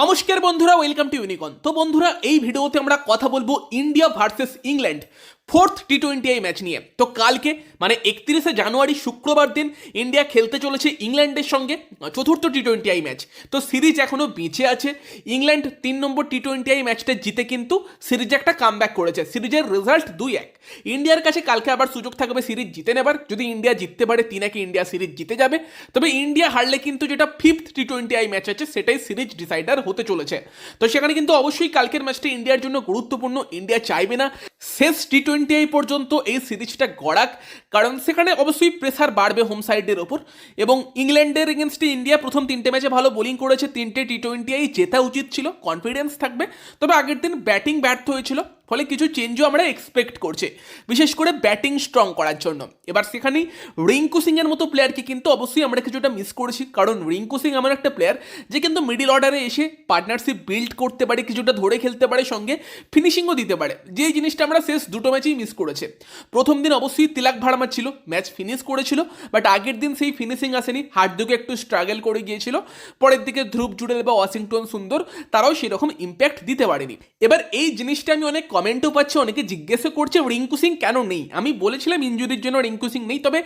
নমস্কার বন্ধুরা welcome to ইউনিকন তো বন্ধুরা, এই ভিডিওতে আমরা কথা বলব India versus England fourth T twenty I match নিয়ে। তো কালকে মানে একত্রিশে জানুয়ারি শুক্রবার দিন ইন্ডিয়া খেলতে চলেছে ইংল্যান্ডের সঙ্গে, চতুর্থ টি টোয়েন্টি আই ম্যাচ তো সিরিজ এখনও বেঁচে আছে। ইংল্যান্ড তিন নম্বর টি টোয়েন্টি আই ম্যাচটা জিতে কিন্তু সিরিজে একটা কাম করেছে। সিরিজের রেজাল্ট দুই এক। ইন্ডিয়ার কাছে কালকে আবার সুযোগ থাকবে সিরিজ জিতে নেবার। যদি ইন্ডিয়া জিততে পারে, তিন একে ইন্ডিয়া সিরিজ জিতে যাবে। তবে ইন্ডিয়া হারলে কিন্তু যেটা fifth T twenty I match আছে, সেটাই সিরিজ ডিসাইডার হতে চলেছে। তো সেখানে কিন্তু অবশ্যই কালকের ম্যাচটা ইন্ডিয়ার জন্য গুরুত্বপূর্ণ। ইন্ডিয়া চাইবে না। শেষ টি টোয়েন্টি আই পর্যন্ত এই সিরিজটা গড়াক, কারণ সেখানে অবশ্যই প্রেসার বাড়বে হোম সাইডের ওপর। এবং ইংল্যান্ডের এগেনস্টে ইন্ডিয়া প্রথম তিনটে ম্যাচে ভালো বোলিং করেছে, তিনটে টি টোয়েন্টি আই জেতা উচিত ছিল কনফিডেন্স থাকবে। তবে আগের দিন ব্যাটিং ব্যর্থ হয়েছিল। ফলে কিছু চেঞ্জও আমরা এক্সপেক্ট করছে। বিশেষ করে ব্যাটিং স্ট্রং করার জন্য। এবার সেখানেই রিঙ্কু সিংয়ের মতো প্লেয়ারকে কিন্তু অবশ্যই আমরা কিছুটা মিস করেছি। কারণ রিঙ্কু সিং এমন একটা প্লেয়ার যে কিন্তু মিডিল অর্ডারে এসে পার্টনারশিপ বিল্ড করতে পারে, কিছুটা ধরে খেলতে পারে, সঙ্গে ফিনিশিংও দিতে পারে। যে জিনিসটা আমরা শেষ দুটো ম্যাচেই মিস করেছে। প্রথম দিন অবশ্যই তিলাক ভাড়ামার ছিল ম্যাচ ফিনিশ করেছিল বাট আগের দিন সেই ফিনিশিং আসেনি। হার্দিকে একটু স্ট্রাগল করে গিয়েছিল। পরের দিকে ধ্রুব জুডেল বা ওয়াশিংটন সুন্দর, তারাও সেরকম ইম্প্যাক্ট দিতে পারেনি। এবার এই জিনিসটা আমি অনেক কমেন্টও পাচ্ছে, অনেকে জিজ্ঞাসা করছে, রিঙ্কু সিং কেন নেই? আমি বলেছিলাম ইঞ্জুরির জন্য রিঙ্কু সিং নেই, তবে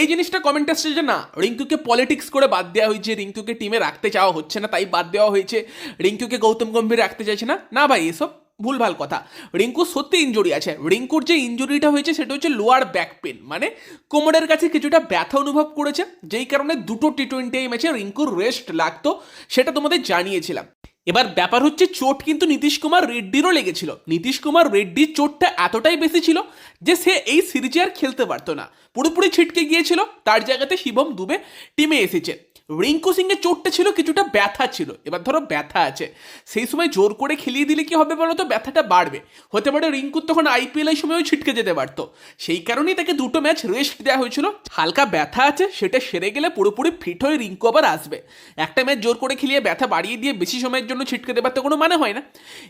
এই জিনিসটা কমেন্ট আসছে যে না, রিঙ্কুকে পলিটিক্স করে বাদ দেওয়া হয়েছে, রিঙ্কুকে টিমে রাখতে চাওয়া হচ্ছে না, তাই বাদ দেওয়া হয়েছে। রিঙ্কুকে গৌতম গম্ভীর রাখতে চাইছে না। না ভাই, এসব ভুলভাল কথা। রিঙ্কু সত্যি ইঞ্জুরি আছে। রিঙ্কুর যে ইঞ্জুরিটা হয়েছে, সেটা হচ্ছে লোয়ার ব্যাক পেন মানে কোমরের কাছে কিছুটা ব্যথা অনুভব করেছে, যেই কারণে দুটো টি টোয়েন্টি ম্যাচে রিঙ্কুর রেস্ট লাগতো, সেটা তোমাদের জানিয়েছিলাম। এবার ব্যাপার হচ্ছে চোট কিন্তু নীতিশ কুমার রেড্ডিরও লেগেছিল। নীতিশ কুমার রেড্ডির চোটটা এতটাই বেশি ছিল যে সে এই সিরিজে আর খেলতে পারতো না। পুরোপুরি ছিটকে গিয়েছিল, তার জায়গাতে শিবম দুবে টিমে এসেছে। রিঙ্কু সিংয়ের চোটটা ছিল, কিছুটা ব্যথা ছিল। এবার ধরো ব্যথা আছে। সেই সময় জোর করে খেলিয়ে দিলে কি হবে বলো তো ব্যথাটা বাড়বে। হতে পারে রিঙ্কুর তখন আইপিএল এর সময়ও ছিটকে যেতে পারতো। সেই কারণেই তাকে দুটো ম্যাচ রেস্ট দেওয়া হয়েছিল। হালকা ব্যথা আছে, সেটা সেরে গেলে পুরোপুরি ফিট হয়ে রিঙ্কু আবার আসবে। একটা ম্যাচ জোর করে খেলিয়ে ব্যথা বাড়িয়ে দিয়ে বেশি সময়ের জন্য ছিটকে দেবার তো কোনো মানে হয় না।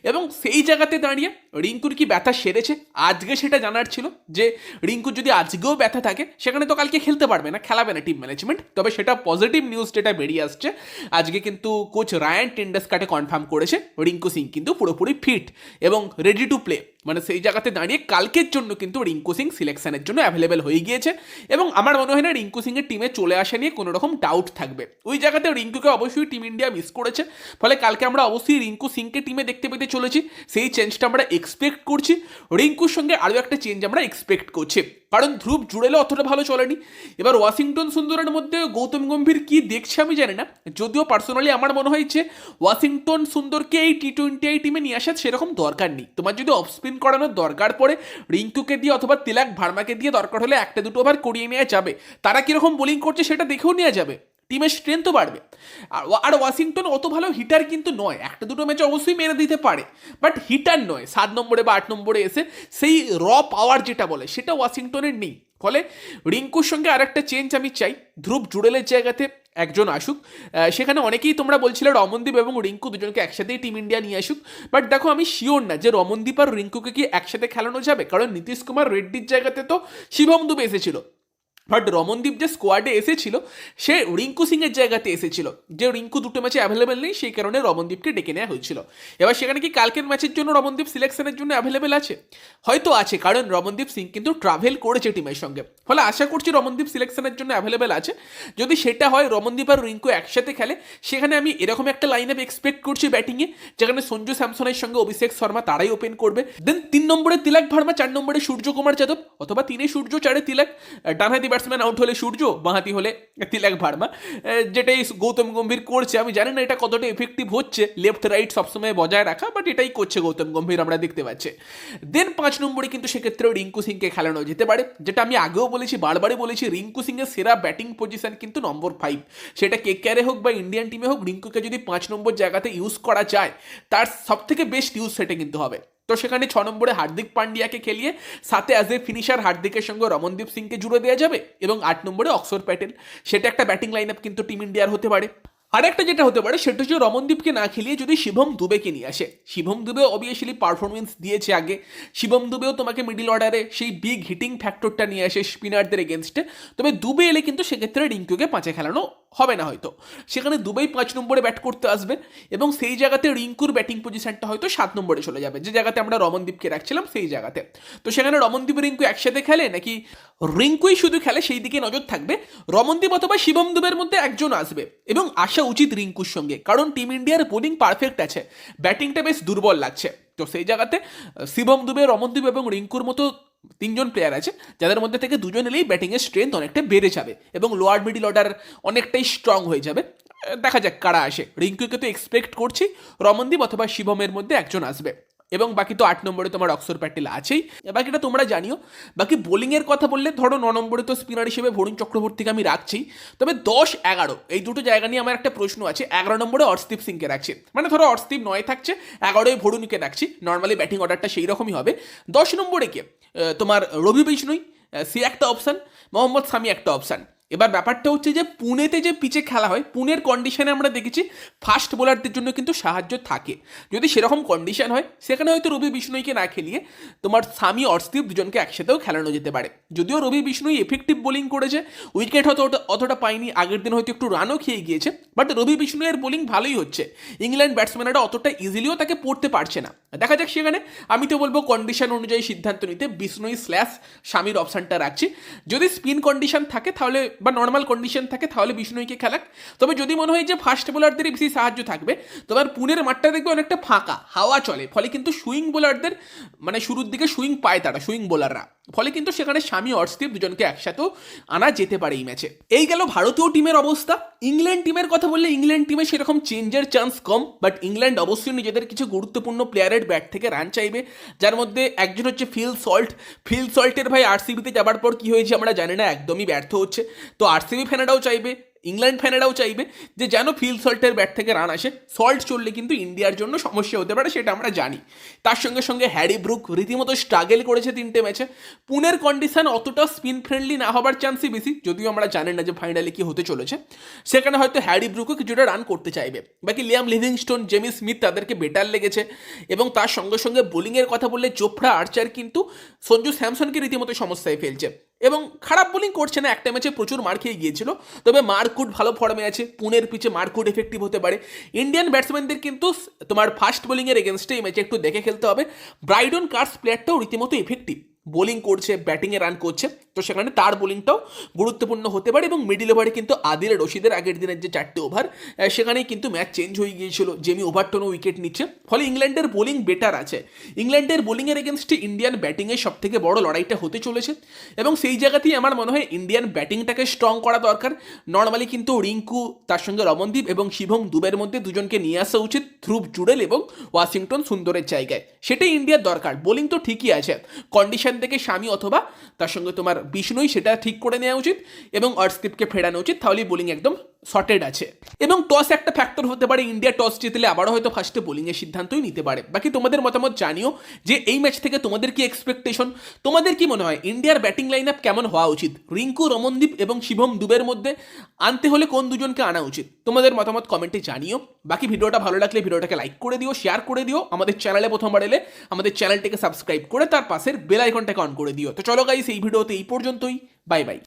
এবং সেই জায়গাতে দাঁড়িয়ে রিঙ্কুর কি ব্যথা সেরেছে? আজকে সেটা জানার ছিল যে, রিঙ্কুর যদি আজকেও ব্যথা থাকে, সেখানে তো কালকে খেলতে পারবে না, খেলাবে না টিম ম্যানেজমেন্ট তবে সেটা পজিটিভ নিউজ যেটা বেরিয়ে আসছে। আজকে কিন্তু কোচ রায়ান টেন্ডাসকাটে কনফার্ম করেছে রিঙ্কু সিং, কিন্তু পুরোপুরি ফিট এবং রেডি টু প্লে মানে সেই জায়গাতে দাঁড়িয়ে কালকের জন্য কিন্তু রিঙ্কু সিং সিলেকশনের জন্য অ্যাভেলেবেল হয়ে গিয়েছে এবং আমার মনে হয় না রিঙ্কু সিংয়ের টিমে চলে আসা নিয়ে কোনো রকম ডাউট থাকবে। ওই জায়গাতে রিঙ্কুকে অবশ্যই টিম ইন্ডিয়া মিস করেছে। ফলে কালকে আমরা অবশ্যই রিঙ্কু সিংকে টিমে দেখতে পেতে চলেছি। সেই চেঞ্জটা আমরা এক্সপেক্ট করছি। রিঙ্কুর সঙ্গে আরও একটা চেঞ্জ আমরা এক্সপেক্ট করছি। কারণ ধ্রুব জুড়েলে অতটা ভালো চলেনি। এবার ওয়াশিংটন সুন্দরের মধ্যে গৌতম গম্ভীর কি দেখছে আমি জানি না। যদিও পার্সোনালি আমার মনে হয় যে ওয়াশিংটন সুন্দরকে এই টি টোয়েন্টি আই টিমে নিয়ে আসার সেরকম দরকার নেই। তোমার যদি অফ স্পিন করানোর দরকার পড়ে রিঙ্কুকে দিয়ে অথবা তিলাক ভার্মাকে দিয়ে দরকার হলে একটা দুটো ওভার করিয়ে নেওয়া যাবে। তারা কীরকম বোলিং করছে সেটা দেখেও নেওয়া যাবে। টিমের স্ট্রেংথও বাড়বে। আর ওয়াশিংটন অত ভালো হিটার কিন্তু নয়। একটা দুটো ম্যাচে অবশ্যই মেরে দিতে পারে। বাট হিটার নয়। সাত নম্বরে বা আট নম্বরে এসে সেই র পাওয়ার যেটা বলে, সেটা ওয়াশিংটনের নেই। ফলে রিঙ্কুর সঙ্গে আরেকটা চেঞ্জ আমি চাই। ধ্রুব জুড়েলের জায়গাতে একজন আসুক। সেখানে অনেকেই তোমরা বলছিলে রমনদীপ এবং রিঙ্কু দুজনকে একসাথেই টিম ইন্ডিয়া নিয়ে আসুক। বাট দেখো, আমি শিওর না যে রমনদীপ আর রিঙ্কুকে কি একসাথে খেলানো যাবে। কারণ নীতিশ কুমার রেড্ডির জায়গাতে তো শিবম দুবে এসেছিল। বাট রমনদীপ যে স্কোয়াডে এসেছিল, সে রিঙ্কু সিংয়ের জায়গাতে এসেছিল। যে রিঙ্কু দুটো ম্যাচে অ্যাভেলেবেল নেই, সেই কারণে রমনদীপকে ডেকে নেওয়া হয়েছিল। এবার সেখানে কি কালকের ম্যাচের জন্য রমনদীপ সিলেকশনের জন্য অ্যাভেলেবেল আছে? হয়তো আছে, কারণ রমনদীপ সিং কিন্তু ট্রাভেল করেছে টিমের সঙ্গে। ফলে আশা করছি রমনদীপ সিলেকশনের জন্য অ্যাভেলেবেল আছে। যদি সেটা হয়, রমনদীপ আর রিঙ্কু একসাথে খেলে, সেখানে আমি এরকম একটা লাইন আপ এক্সপেক্ট করছি ব্যাটিংয়ে যেখানে সঞ্জু স্যামসনের সঙ্গে অভিষেক শর্মা তারাই ওপেন করবে। দেন তিন নম্বরে তিলাক ভার্মা, চার নম্বরে সূর্যকুমার যাদব, অথবা তিনে সূর্য, চারে তিলাক ডানহাতি ব্যাটসম্যান আউট হলে সূর্য, বাঁহাতি হলে তিলাক ভার্মা। যেটাই গৌতম গম্ভীর করছে, আমি জানি না এটা কতটা এফেক্টিভ হচ্ছে লেফট রাইট সবসময় বজায় রাখা বাট এটাই করছে গৌতম গম্ভীর, আমরা দেখতে পাচ্ছি। দেন পাঁচ নম্বরে কিন্তু সেক্ষেত্রেও রিঙ্কু সিংকে খেলানো যেতে পারে, যেটা আমি আগেও বলেছি, বারবারই বলেছি, রিঙ্কু সিংয়ের সেরা ব্যাটিং পজিশন কিন্তু নম্বর ফাইভ সেটা কে ক্যারে হোক বা ইন্ডিয়ান টিমে হোক, রিঙ্কুকে যদি পাঁচ নম্বর জায়গাতে ইউজ করা যায়, তার সব থেকে বেস্ট ইউজ সেটা কিন্তু হবে। তো সেখানে ছ নম্বরে হার্দিক পান্ডিয়াকে খেলিয়ে সাথে অ্যাজ এ ফিনিশার হার্দিকের সঙ্গে রমনদীপ সিংকে জুড়ে দেওয়া যাবে এবং আট নম্বরে অক্সর প্যাটেল। সেটা একটা ব্যাটিং লাইন আপ কিন্তু টিম ইন্ডিয়ার হতে পারে। আরেকটা যেটা হতে পারে, সেটা হচ্ছে রমনদীপকে না খেলিয়ে যদি শিবম দুবেকে নিয়ে আসে। শিবম দুবে অবভিয়াসলি পারফরমেন্স দিয়েছে আগে। শিবম দুবেও তোমাকে মিডিল অর্ডারে সেই বিগ হিটিং ফ্যাক্টরটা নিয়ে আসে স্পিনারদের এগেনস্টে তবে দুবে এলে কিন্তু সেক্ষেত্রে রিঙ্কুকে পাঁচে খেলানো হবে না হয়তো। সেখানে দুবাই পাঁচ নম্বরে ব্যাট করতে আসবে এবং সেই জায়গাতে রিঙ্কুর ব্যাটিং পজিশনটা হয়তো সাত নম্বরে চলে যাবে। যে জায়গাতে আমরা রমনদীপকে রাখছিলাম, সেই জায়গাতে। তো সেখানে রমনদীপ, রিঙ্কু একসাথে খেলে নাকি রিঙ্কুই শুধু খেলে, সেই দিকে নজর থাকবে। রমনদীপ অথবা শিবম দুবের মধ্যে একজন আসবে এবং আসা উচিত রিঙ্কুর সঙ্গে, কারণ টিম ইন্ডিয়ার বোলিং পারফেক্ট আছে। ব্যাটিংটা বেশ দুর্বল লাগছে। তো সেই জায়গাতে শিবম দুবে, রমনদীপ এবং রিঙ্কুর মতো তিনজন প্লেয়ার আছে, যাদের মধ্যে থেকে দুজন এলেই ব্যাটিংয়ের স্ট্রেংথ অনেকটা বেড়ে যাবে এবং লোয়ার মিডিল অর্ডার অনেকটাই স্ট্রং হয়ে যাবে। দেখা যাক কারা আসে। রিঙ্কুকে তো এক্সপেক্ট করছি, রমনদীপ অথবা শিবমের মধ্যে একজন আসবে। এবং বাকি তো আট নম্বরে তোমার অক্সর প্যাটেল আছেই। বাকিটা তোমরা জানিও। বাকি বোলিংয়ের কথা বললে, ধরো ন নম্বরে তো স্পিনার হিসেবে ভরুণ চক্রবর্তীকে আমি রাখছি। তবে দশ, এগারো, এই দুটো জায়গা নিয়ে আমার একটা প্রশ্ন আছে। এগারো নম্বরে অর্শদীপ সিংকে রাখছি। মানে ধরো অর্শদীপ নয় থাকছে, এগারোয় ভরুণকে রাখছি। নর্মালি ব্যাটিং অর্ডারটা সেই রকমই হবে। দশ নম্বরে কে তোমার রবি বিষ্ণুই সে একটা অপশান মোহাম্মদ সামি একটা অপশান এবার ব্যাপারটা হচ্ছে যে পুনেতে যে পিচে খেলা হয়, পুনের কন্ডিশনে আমরা দেখেছি ফাস্ট বোলারদের জন্য কিন্তু সাহায্য থাকে। যদি সেরকম কন্ডিশন হয়, সেখানে হয়তো রবি বিষ্ণুইকে না খেলিয়ে তোমার স্বামী অর্শদীপ দুজনকে একসাথেও খেলানো যেতে পারে। যদিও রবি বিষ্ণুই এফেক্টিভ বোলিং করেছে উইকেট হয়তো অতটা পায়নি, আগের দিন হয়তো একটু রানও খেয়ে গিয়েছে বাট রবি বিষ্ণুয়ের বোলিং ভালোই হচ্ছে। ইংল্যান্ড ব্যাটসম্যানরা অতটা ইজিলিও তাকে পড়তে পারছে না। দেখা যাক সেখানে, আমি তো বলব কন্ডিশন অনুযায়ী সিদ্ধান্ত নিতে বিষ্ণুই স্ল্যাশ স্বামীর অপশানটা রাখছি। যদি স্পিন কন্ডিশন থাকে, তাহলে বা নর্মাল কন্ডিশন থাকে, তাহলে বিষ্ণুইকে খেলাক। তবে যদি মনে হয় যে ফাস্ট বোলারদেরই বেশি সাহায্য থাকবে, তবে আর পুনের মাঠটা দেখবে অনেকটা ফাঁকা, হাওয়া চলে। ফলে কিন্তু সুইং বোলারদের মানে শুরুর দিকে সুইং পায় তারা সুইং বোলাররা ফলে কিন্তু সেখানে স্বামী অর্শদীপ দুজনকে একসাথেও আনা যেতে পারে এই ম্যাচে। এই গেল ভারতীয় টিমের অবস্থা। ইংল্যান্ড টিমের কথা বললে ইংল্যান্ড টিমে সেরকম চেঞ্জের চান্স কম বাট ইংল্যান্ড অবশ্যই নিজেদের কিছু গুরুত্বপূর্ণ প্লেয়ারের ব্যাট থেকে রান চাইবে। যার মধ্যে একজন হচ্ছে ফিল সল্ট ফিল সল্টের ভাই আরসিবিতে যাবার পর কি হয়েছে আমরা জানি না, একদমই ব্যর্থ হচ্ছে। তো আরসিবি ফ্যানেরাও চাইবে ইংল্যান্ড ফ্যানেরাও চাইবে যে যেন ফিল সল্টের ব্যাট থেকে রান আসে। সল্ট চললে কিন্তু ইন্ডিয়ার জন্য সমস্যা হতে পারে, সেটা আমরা জানি। তার সঙ্গে সঙ্গে হ্যারি ব্রুক রীতিমতো স্ট্রাগেল করেছে তিনটে ম্যাচে পুনের কন্ডিশন অতটা স্পিন ফ্রেন্ডলি না হবার চান্সই বেশি, যদিও আমরা জানি না যে ফাইনালে কি হতে চলেছে। সেখানে হয়তো হ্যারি ব্রুকও কিছুটা রান করতে চাইবে। বাকি লিয়াম লিভিংস্টোন, জেমি স্মিথ তাদেরকে বেটার লেগেছে। এবং তার সঙ্গে সঙ্গে বোলিংয়ের কথা বললে চোপড়া আর্চার কিন্তু সঞ্জু স্যামসনকে রীতিমতো সমস্যায় ফেলছে। এবং খারাপ বোলিং করছে না। একটা ম্যাচে প্রচুর মার খেয়ে গিয়েছিল। তবে মারকুট ভালো ফর্মে আছে। পুনের পিচে মারকুট এফেক্টিভ হতে পারে। ইন্ডিয়ান ব্যাটসম্যানদের কিন্তু তোমার ফাস্ট বোলিংয়ের এগেনস্টে এই ম্যাচে একটু দেখে খেলতে হবে। ব্রাইডন কার্স প্লেয়ারটাও রীতিমতো এফেক্টিভ বোলিং করছে ব্যাটিংয়ে রান করছে, তো সেখানে তার বোলিংটাও গুরুত্বপূর্ণ হতে পারে এবং মিডিল ওভারে কিন্তু আদিল রশিদের আগের দিনের যে চারটে ওভার সেখানেই কিন্তু ম্যাচ চেঞ্জ হয়ে গিয়েছিল। জেমি ওভারটনও উইকেট নিচ্ছে। ফলে ইংল্যান্ডের বোলিং বেটার আছে। ইংল্যান্ডের বোলিংয়ের এগেনস্টে ইন্ডিয়ান ব্যাটিংয়ের সব থেকে বড় লড়াইটা হতে চলেছে এবং সেই জায়গাতেই আমার মনে হয় ইন্ডিয়ান ব্যাটিংটাকে স্ট্রং করা দরকার। নর্মালি কিন্তু রিঙ্কু, তার সঙ্গে রমনদীপ এবং শিবম দুবের মধ্যে দুজনকে নিয়ে আসা উচিত ধ্রুব জুডেল এবং ওয়াশিংটন সুন্দরের জায়গায়। সেটাই ইন্ডিয়ার দরকার। বোলিং তো ঠিকই আছে। কন্ডিশন থেকে স্বামী অথবা তার সঙ্গে তোমার বিষ্ণুই সেটা ঠিক করে নেওয়া উচিত এবং অর্শদীপকে ফেরানো উচিত, তাহলেই বোলিং একদম সর্টেড আছে। এবং টস একটা ফ্যাক্টর হতে পারে ইন্ডিয়া টস জিতলে আবারও হয়তো ফার্স্টে বোলিংয়ের সিদ্ধান্তই নিতে পারে। বাকি তোমাদের মতামত জানিও যে এই ম্যাচ থেকে তোমাদের কি এক্সপেকটেশন তোমাদের কি মনে হয় ইন্ডিয়ার ব্যাটিং লাইন আপ কেমন হওয়া উচিত? রিঙ্কু, রমনদীপ এবং শিবম দুবের মধ্যে আনতে হলে কোন দুজনকে আনা উচিত? তোমাদের মতামত কমেন্টে জানিও। বাকি ভিডিওটা ভালো লাগলে ভিডিওটাকে লাইক করে দিও শেয়ার করে দিও, আমাদের চ্যানেলে প্রথমবার এলে আমাদের চ্যানেলটিকে সাবস্ক্রাইব করে তার পাশের বেল আইকনটাকে অন করে দিও। তো চলো গাইস এই ভিডিওতে এই পর্যন্তই। Bye bye